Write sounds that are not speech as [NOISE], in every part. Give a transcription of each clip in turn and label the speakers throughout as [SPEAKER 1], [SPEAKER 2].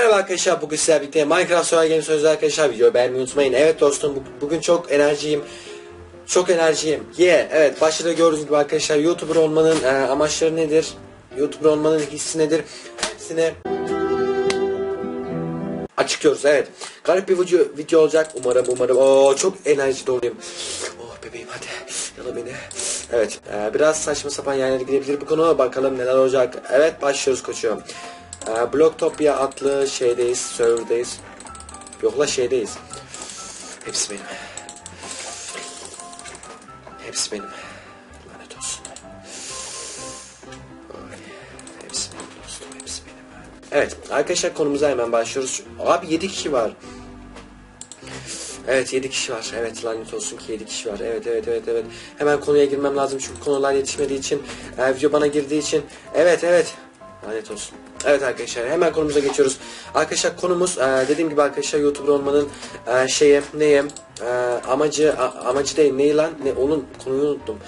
[SPEAKER 1] Merhaba arkadaşlar bugün sizlerle birlikte Minecraft Survival Games sözler arkadaşlar videoyu beğenmeyi unutmayın. Evet dostum bu- bugün çok enerjiyim. Çok enerjiyim. Yeah evet başta gördüğünüz gibi arkadaşlar YouTuber olmanın e, amaçları nedir? YouTuber olmanın hissi nedir? Hepsine açıklıyoruz evet. Garip bir video, video olacak umarım umarım. Oo çok enerji doluyum. Oh bebeğim hadi yala beni. Evet e, biraz saçma sapan yerlere gidebilir bu konu bakalım neler olacak. Evet başlıyoruz koçum. E, Blocktopia adlı şeydeyiz serverdeyiz. Yok la şeydeyiz. Hepsi benim. Hepsi benim. Lanet olsun. Hepsi benim dostum hepsi benim. Evet arkadaşlar konumuza hemen başlıyoruz. Abi 7 kişi var. Evet 7 kişi var. Evet lanet olsun ki 7 kişi var. Evet evet evet evet. Hemen konuya girmem lazım çünkü konular yetişmediği için. E, video bana girdiği için. Evet evet. Lanet olsun. Evet arkadaşlar hemen konumuza geçiyoruz. Arkadaşlar konumuz e, dediğim gibi arkadaşlar YouTuber olmanın e, şeye neye e, amacı a- amacı değil neyi lan ne onun konuyu unuttum.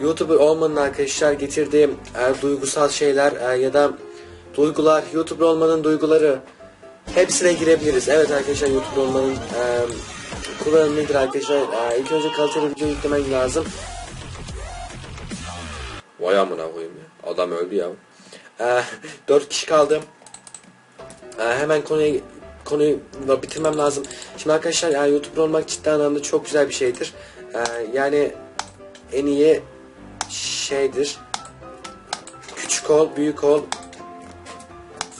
[SPEAKER 1] YouTuber olmanın arkadaşlar getirdiği e, duygusal şeyler e, ya da duygular YouTuber olmanın duyguları hepsine girebiliriz. Evet arkadaşlar YouTuber olmanın e, kullanımı nedir arkadaşlar? E, ilk önce kaliteli video yüklemen lazım. Vay amına koyayım ya. Adam öldü ya. E, 4 kişi kaldı. E, hemen konuyu da bitirmem lazım. Şimdi arkadaşlar yani YouTuber olmak ciddi anlamda çok güzel bir şeydir. E, yani en iyi şeydir. Küçük ol, büyük ol.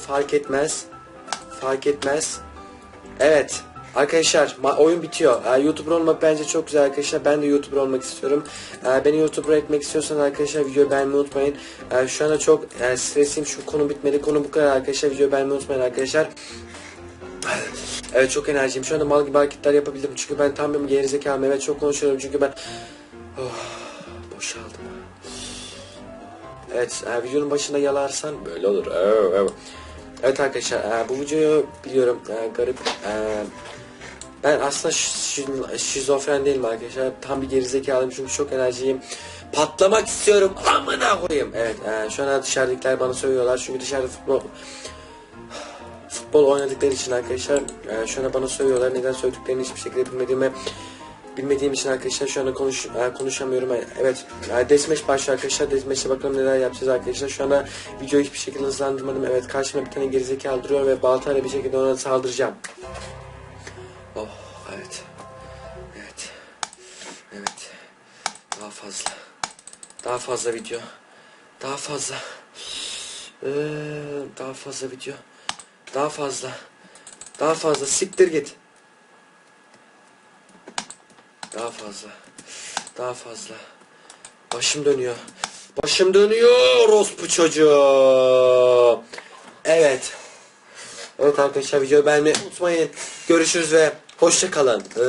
[SPEAKER 1] Fark etmez. Fark etmez. Evet. Arkadaşlar oyun bitiyor. Ee, YouTuber olmak bence çok güzel arkadaşlar. Ben de YouTuber olmak istiyorum. Ee, beni YouTuber etmek istiyorsanız arkadaşlar videoyu beğenmeyi unutmayın. Ee, şu anda çok e, stresliyim. Şu konu bitmedi. Konu bu kadar arkadaşlar. Videoyu beğenmeyi unutmayın arkadaşlar. [LAUGHS] Evet çok enerjiyim. Şu anda mal gibi hareketler yapabildim. Çünkü ben tam bir gerizekalıyım. Evet çok konuşuyorum çünkü ben... Oh, boşaldım. Evet e, videonun başında yalarsan böyle olur. Evet arkadaşlar e, bu videoyu biliyorum e, garip. E, ben aslında şi- şizofren değilim arkadaşlar. Tam bir gerizekalıyım çünkü çok enerjiyim. Patlamak istiyorum. Amına koyayım. Evet e, şu an dışarıdakiler bana söylüyorlar. Çünkü dışarıda futbol futbol oynadıkları için arkadaşlar e, şu anda bana söylüyorlar. Neden söylediklerini hiçbir şekilde bilmediğimi bilmediğim için arkadaşlar şu anda konuş e, konuşamıyorum. E, Evet. E, Deathmatch başlıyor arkadaşlar. Deathmatch'e bakalım neler yapacağız arkadaşlar. Şu anda videoyu hiçbir şekilde hızlandırmadım. Evet karşıma bir tane gerizekalı duruyor ve baltayla bir şekilde ona saldıracağım. Oh evet. Evet. Evet. Daha fazla. Daha fazla video. Daha fazla. Ee, daha fazla video. Daha fazla. Daha fazla. Siktir git. Daha fazla. Daha fazla. Başım dönüyor. Başım dönüyor orospu çocuğu. Evet. Evet arkadaşlar videoyu beğenmeyi unutmayın. Görüşürüz ve hoşça kalın. Ee,